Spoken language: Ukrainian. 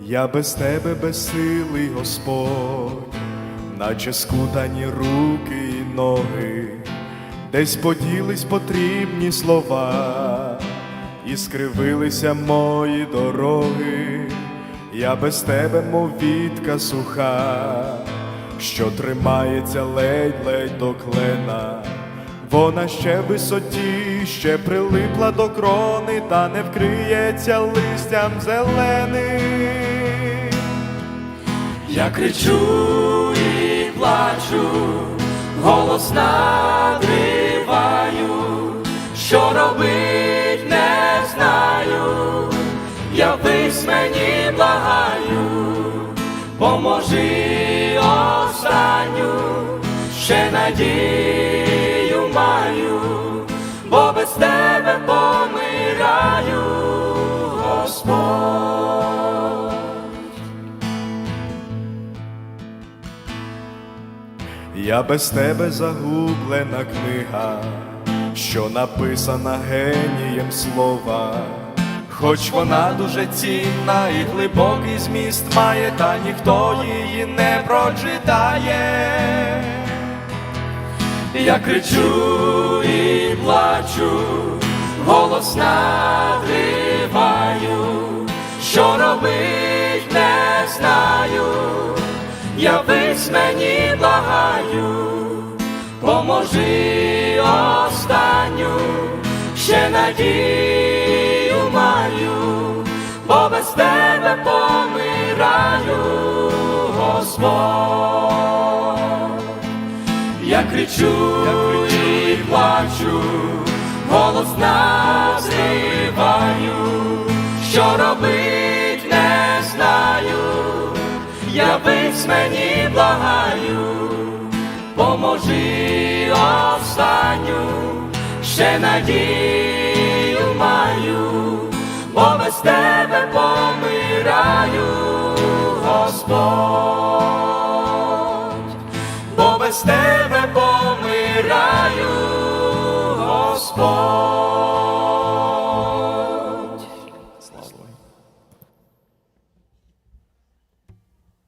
Я без тебе безсилий Господь, наче скутані руки і ноги, десь поділись потрібні слова, і скривилися мої дороги, я без тебе, мов вітка суха, що тримається ледь-ледь до клена. Вона ще в висоті, ще прилипла до крони, та не вкриється листям зеленим. Я кричу і плачу, голос надриваю, що робить не знаю, явись мені благаю, поможи останню, ще надію Я без тебе загублена книга, що написана генієм слова, хоч вона дуже цінна і глибокий зміст має, та ніхто її не прочитає. Я кричу і плачу, голос надриваю, що робить не знаю, явись мені благаю, поможи останню, ще надію маю, бо без тебе помираю, Господь. Я кричу, і плачу, голос називаю, що робить не знаю, Я явись мені благаю, поможи останню, ще надію маю, бо без тебе помираю, Господь бо без тебе помираю, Господь.